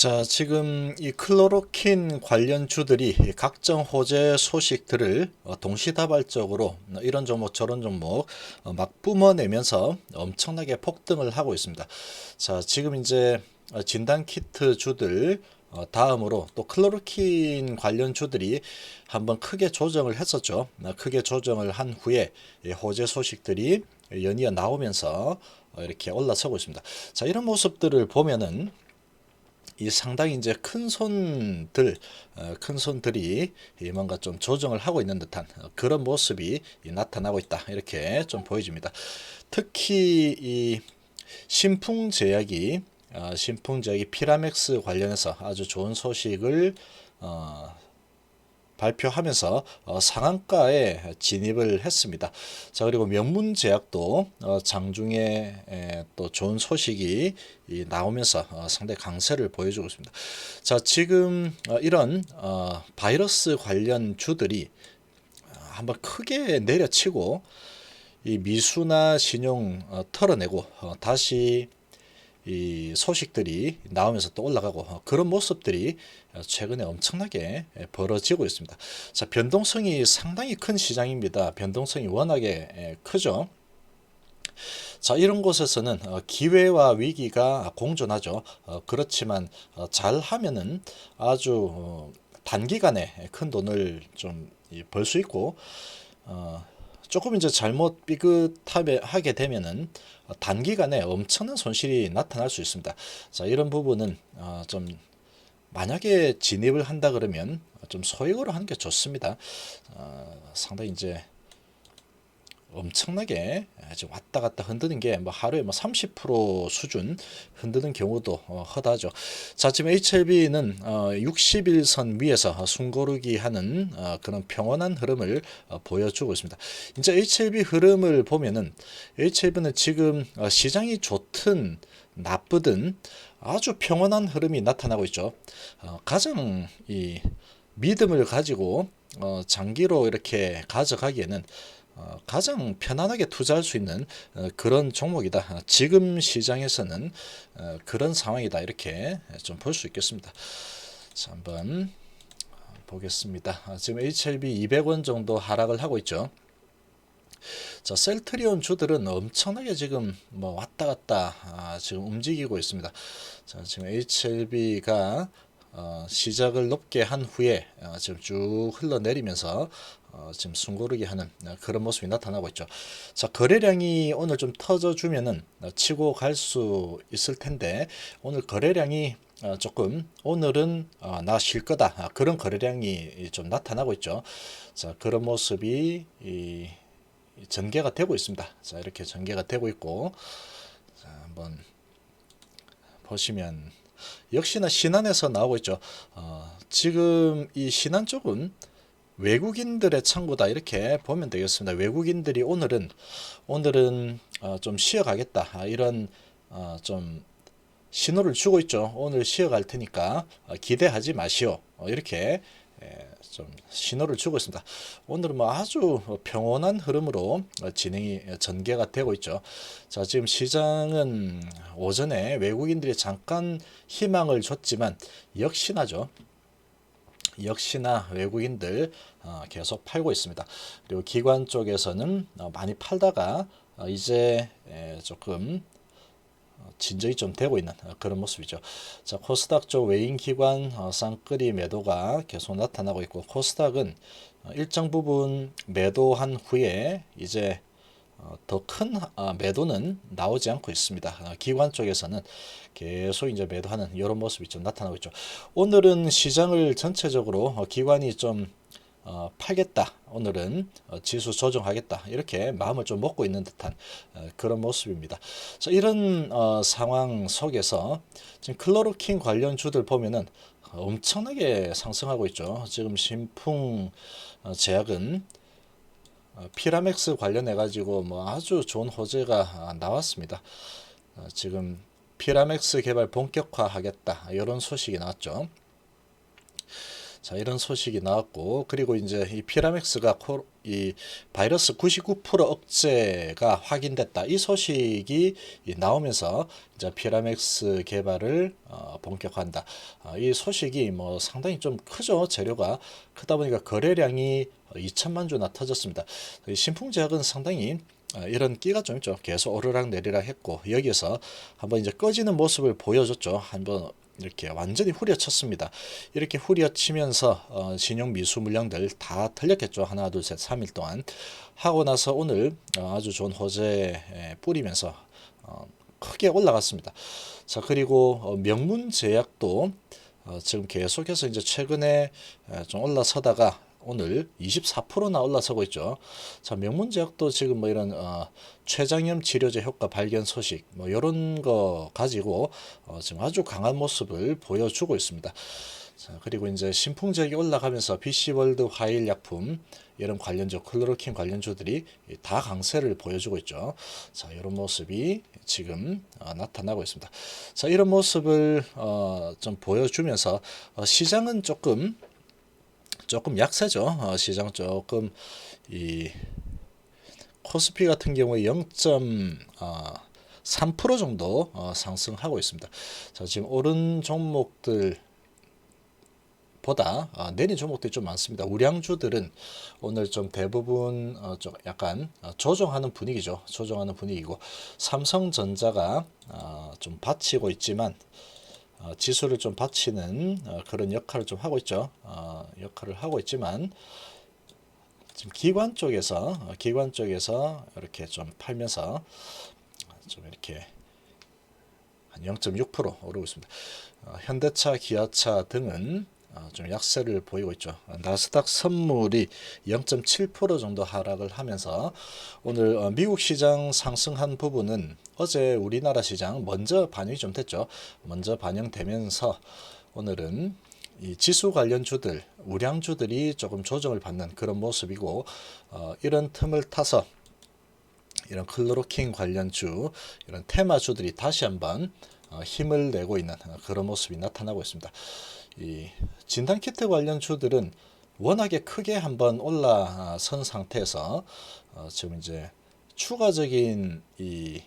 자, 지금 이 클로로킨 관련 주들이 각종 호재 소식들을 어, 동시다발적으로 이런 종목 저런 종목 어, 막 뿜어내면서 엄청나게 폭등을 하고 있습니다. 자, 지금 이제 어, 진단 키트 주들 어, 다음으로 또 클로로킨 관련 주들이 한번 크게 조정을 했었죠. 어, 크게 조정을 한 후에 이 호재 소식들이 연이어 나오면서 어, 이렇게 올라서고 있습니다. 자, 이런 모습들을 보면은 이 상당히 이제 큰 손들, 어, 큰 손들이 이 뭔가 좀 조정을 하고 있는 듯한 어, 그런 모습이 이 나타나고 있다. 이렇게 좀 보여집니다. 특히 이 신풍제약이 어, 신풍제약이 피라맥스 관련해서 아주 좋은 소식을 어, 발표하면서 어, 상한가에 진입을 했습니다. 자 그리고 명문제약도 어, 장중에 에, 또 좋은 소식이 이, 나오면서 어, 상당히 강세를 보여주고 있습니다. 자 지금 어, 이런 어, 바이러스 관련 주들이 어, 한번 크게 내려치고 이 미수나 신용 어, 털어내고 어, 다시 이 소식들이 나오면서 또 올라가고 어, 그런 모습들이 어, 최근에 엄청나게 예, 벌어지고 있습니다. 자, 변동성이 상당히 큰 시장입니다. 변동성이 워낙에 예, 크죠. 자, 이런 곳에서는 어, 기회와 위기가 공존하죠. 어, 그렇지만 어, 잘 하면은 아주 어, 단기간에 큰 돈을 좀 벌 수 있고 어, 조금 이제 잘못 삐끗하게 되면은 단기간에 엄청난 손실이 나타날 수 있습니다. 자, 이런 부분은 어, 좀 만약에 진입을 한다 그러면 좀 소액으로 하는 게 좋습니다. 어, 상당히 이제 엄청나게 왔다 갔다 흔드는 게 뭐 하루에 뭐 30% 수준 흔드는 경우도 어, 허다죠. 자, 지금 HLB는 어, 60일선 위에서 숨고르기 하는 어, 그런 평온한 흐름을 어, 보여주고 있습니다. 이제 HLB 흐름을 보면은 HLB는 지금 어, 시장이 좋든 나쁘든 아주 평온한 흐름이 나타나고 있죠. 어, 가장 이 믿음을 가지고 어, 장기로 이렇게 가져가기에는 어, 가장 편안하게 투자할 수 있는 어, 그런 종목이다. 지금 시장에서는 어, 그런 상황이다. 이렇게 좀 볼 수 있겠습니다. 자, 한번 보겠습니다. 아, 지금 HLB 200원 정도 하락을 하고 있죠. 자, 셀트리온 주들은 엄청나게 지금 뭐 왔다 갔다 아, 지금 움직이고 있습니다. 자, 지금 HLB가 어, 시작을 높게 한 후에 어, 지금 쭉 흘러내리면서 어, 지금 숨고르기 하는 어, 그런 모습이 나타나고 있죠. 자, 거래량이 오늘 좀 터져주면은 어, 치고 갈 수 있을 텐데 오늘 거래량이 어, 조금 오늘은 어, 나쉴 거다 아, 그런 거래량이 좀 나타나고 있죠. 자, 그런 모습이 이, 전개가 되고 있습니다. 자, 이렇게 전개가 되고 있고 자, 한번 보시면 역시나 신안에서 나오고 있죠. 어, 지금 이 신안 쪽은 외국인들의 창구다 이렇게 보면 되겠습니다. 외국인들이 오늘은 오늘은 어, 좀 쉬어가겠다 아, 이런 어, 좀 신호를 주고 있죠. 오늘 쉬어갈 테니까 어, 기대하지 마시오. 어, 이렇게 에, 좀 신호를 주고 있습니다. 오늘은 뭐 아주 평온한 흐름으로 어, 진행이 전개가 되고 있죠. 자, 지금 시장은 오전에 외국인들이 잠깐 희망을 줬지만 역시나죠. 역시나 외국인들 어, 계속 팔고 있습니다. 그리고 기관 쪽에서는 어, 많이 팔다가 어, 이제 조금 진정이 좀 되고 있는 그런 모습이죠. 자, 코스닥 쪽 외인 기관 쌍끌이 매도가 계속 나타나고 있고 코스닥은 일정 부분 매도한 후에 이제 어, 더큰 아, 매도는 나오지 않고 있습니다. 어, 기관 쪽에서는 계속 이제 매도하는 이런 모습이 좀 나타나고 있죠. 오늘은 시장을 전체적으로 어, 기관이 좀 팔겠다. 오늘은 지수 조정하겠다. 이렇게 마음을 좀 먹고 있는 듯한 그런 모습입니다. 자, 이런 상황 속에서 지금 클로로킨 관련 주들 보면은 엄청나게 상승하고 있죠. 지금 신풍 제약은 어, 피라맥스 관련해 가지고 뭐 아주 좋은 호재가 아, 나왔습니다. 어, 지금 피라맥스 개발 본격화하겠다 이런 소식이 나왔죠. 자, 이런 소식이 나왔고 그리고 이제 이 피라맥스가 코, 이 바이러스 99% 억제가 확인됐다. 이 소식이 이 나오면서 이제 피라맥스 개발을 어, 본격화한다. 어, 이 소식이 뭐 상당히 좀 크죠. 재료가 크다 보니까 거래량이 2천만 주나 터졌습니다. 이 신풍 제약은 상당히 어, 이런 끼가 좀 있죠. 계속 오르락 내리락 했고 여기에서 한번 이제 꺼지는 모습을 보여줬죠. 한번 이렇게 완전히 후려쳤습니다. 이렇게 후려치면서 어, 신용 미수 물량들 다 털렸겠죠. 하나, 둘, 셋, 3일 동안 하고 나서 오늘 어, 아주 좋은 호재 에, 뿌리면서 어, 크게 올라갔습니다. 자 그리고 어, 명문 제약도 어, 지금 계속해서 이제 최근에 에, 좀 올라서다가 오늘 24%나 올라서고 있죠. 자, 명문제약도 지금 뭐 이런 어, 췌장염 치료제 효과 발견 소식 뭐 이런 거 가지고 어, 지금 아주 강한 모습을 보여주고 있습니다. 자, 그리고 이제 신풍제약이 올라가면서 BC월드 화일 약품 이런 관련주 클로로킨 관련주들이 다 강세를 보여주고 있죠. 자, 이런 모습이 지금 어, 나타나고 있습니다. 자, 이런 모습을 어, 좀 보여주면서 어, 시장은 조금 조금 약세죠. 어, 시장 조금 이 코스피 같은 경우에 0.3% 정도 어, 상승하고 있습니다. 자, 지금 오른 종목들 보다 어, 내린 종목들이 좀 많습니다. 우량주들은 오늘 좀 대부분 어, 좀 약간 어, 조정하는 분위기죠. 조정하는 분위기고 삼성전자가 어, 좀 받치고 있지만 어, 지수를 좀 받치는 어, 그런 역할을 좀 하고 있죠. 어, 역할을 하고 있지만 지금 기관 쪽에서 어, 기관 쪽에서 이렇게 좀 팔면서 좀 이렇게 한 0.6% 오르고 있습니다. 어, 현대차, 기아차 등은 어, 좀 약세를 보이고 있죠. 나스닥 선물이 0.7% 정도 하락을 하면서 오늘 어, 미국 시장 상승한 부분은 어제 우리나라 시장 먼저 반영이 좀 됐죠. 먼저 반영되면서 오늘은 이 지수 관련 주들, 우량주들이 조금 조정을 받는 그런 모습이고 어, 이런 틈을 타서 이런 클로로킨 관련 주, 이런 테마주들이 다시 한번 어, 힘을 내고 있는 그런 모습이 나타나고 있습니다. 이 진단 키트 관련 주들은 워낙에 크게 한번 올라선 상태에서 어, 지금 이제 추가적인 이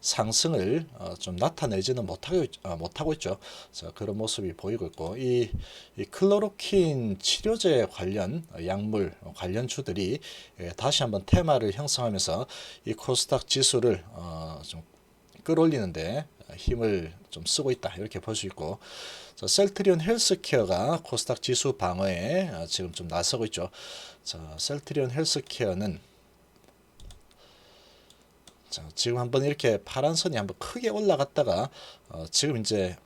상승을 어, 좀 나타내지는 못하고, 있, 어, 못하고 있죠. 자, 그런 모습이 보이고 있고, 이, 이 클로로킨 치료제 관련 약물 관련주들이 예, 다시 한번 테마를 형성하면서 이 코스닥 지수를 어, 좀 끌어올리는데 힘을 좀 쓰고 있다. 이렇게 볼 수 있고, 자, 셀트리온 헬스케어가 코스닥 지수 방어에 어, 지금 좀 나서고 있죠. 자, 셀트리온 헬스케어는 자, 지금 한번 이렇게 파란 선이 한번 크게 올라갔다가 어, 지금 이제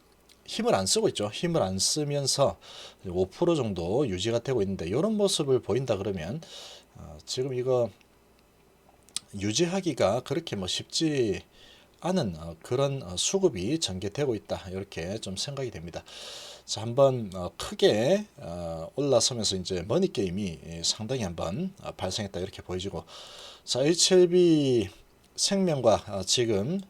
힘을 안 쓰고 있죠. 힘을 안 쓰면서 5% 정도 유지가 되고 있는데 이런 모습을 보인다 그러면 어, 지금 이거 유지하기가 그렇게 뭐 쉽지 않은 어, 그런 어, 수급이 전개되고 있다 이렇게 좀 생각이 됩니다. 자 한번 어, 크게 어, 올라서면서 이제 머니 게임이 예, 상당히 한번 어, 발생했다 이렇게 보여지고 자 HLB 생명과 어, 지금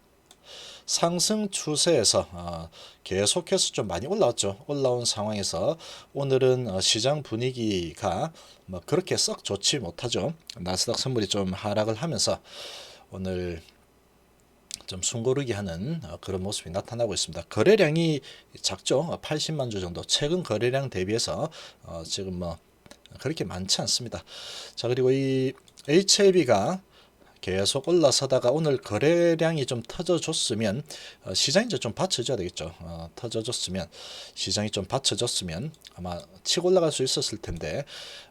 상승 추세에서 어, 계속해서 좀 많이 올라왔죠. 올라온 상황에서 오늘은 어, 시장 분위기가 뭐 그렇게 썩 좋지 못하죠. 나스닥 선물이 좀 하락을 하면서 오늘 좀 숨고르기 하는 어, 그런 모습이 나타나고 있습니다. 거래량이 작죠. 80만 주 정도. 최근 거래량 대비해서 어, 지금 뭐 그렇게 많지 않습니다. 자 그리고 이 HLB가 계속 올라서다가 오늘 거래량이 좀 터져줬으면 어, 시장이 좀 받쳐줘야 되겠죠. 어, 터져줬으면 시장이 좀 받쳐줬으면 아마 치고 올라갈 수 있었을 텐데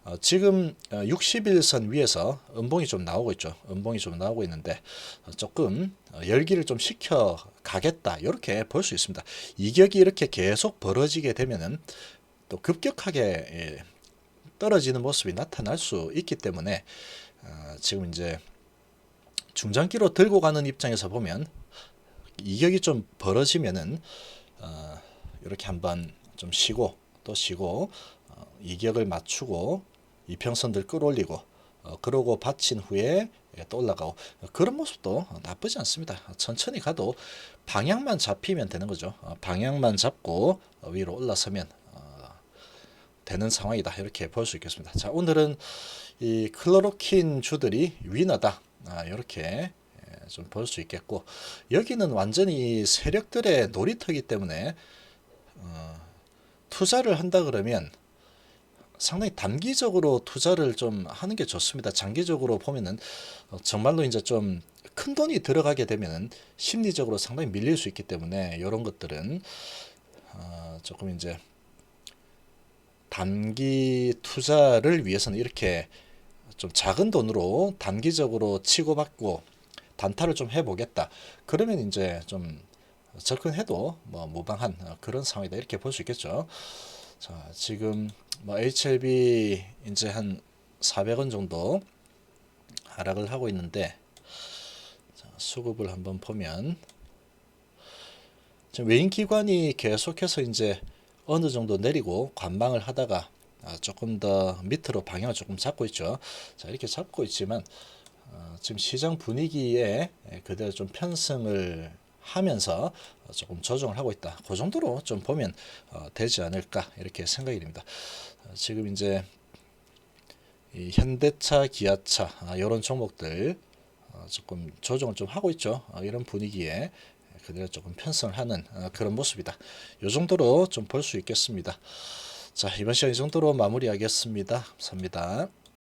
어, 지금 어, 60일선 위에서 음봉이 좀 나오고 있죠. 음봉이 좀 나오고 있는데 어, 조금 어, 열기를 좀 식혀 가겠다 이렇게 볼 수 있습니다. 이격이 이렇게 계속 벌어지게 되면은 또 급격하게 예, 떨어지는 모습이 나타날 수 있기 때문에 어, 지금 이제 중장기로 들고 가는 입장에서 보면 이격이 좀 벌어지면은 어, 이렇게 한번 좀 쉬고 또 쉬고 어, 이격을 맞추고 이평선들 끌어올리고 어, 그러고 받친 후에 예, 또 올라가고 그런 모습도 나쁘지 않습니다. 천천히 가도 방향만 잡히면 되는 거죠. 어, 방향만 잡고 어, 위로 올라서면 어, 되는 상황이다 이렇게 볼 수 있겠습니다. 자 오늘은 이 클로로킨 주들이 위너다 아, 이렇게 좀 볼 수 있겠고 여기는 완전히 세력들의 놀이터이기 때문에 어, 투자를 한다 그러면 상당히 단기적으로 투자를 좀 하는 게 좋습니다. 장기적으로 보면은 어, 정말로 이제 좀 큰 돈이 들어가게 되면은 심리적으로 상당히 밀릴 수 있기 때문에 이런 것들은 어, 조금 이제 단기 투자를 위해서는 이렇게 좀 작은 돈으로 단기적으로 치고받고 단타를 좀 해보겠다. 그러면 이제 좀 접근해도 뭐 무방한 어, 그런 상황이다 이렇게 볼 수 있겠죠. 자 지금 뭐 HLB 이제 한 400원 정도 하락을 하고 있는데 자, 수급을 한번 보면 지금 외인 기관이 계속해서 이제 어느 정도 내리고 관망을 하다가 아, 조금 더 밑으로 방향을 조금 잡고 있죠. 자 이렇게 잡고 있지만 어, 지금 시장 분위기에 그대로 좀 편승을 하면서 어, 조금 조정을 하고 있다. 그 정도로 좀 보면 어, 되지 않을까 이렇게 생각이 됩니다. 어, 지금 이제 이 현대차, 기아차 아, 이런 종목들 어, 조금 조정을 좀 하고 있죠. 어, 이런 분위기에 그대로 조금 편성을 하는 어, 그런 모습이다. 이 정도로 좀 볼 수 있겠습니다. 자 이번 시간 이 정도로 마무리하겠습니다. 감사합니다.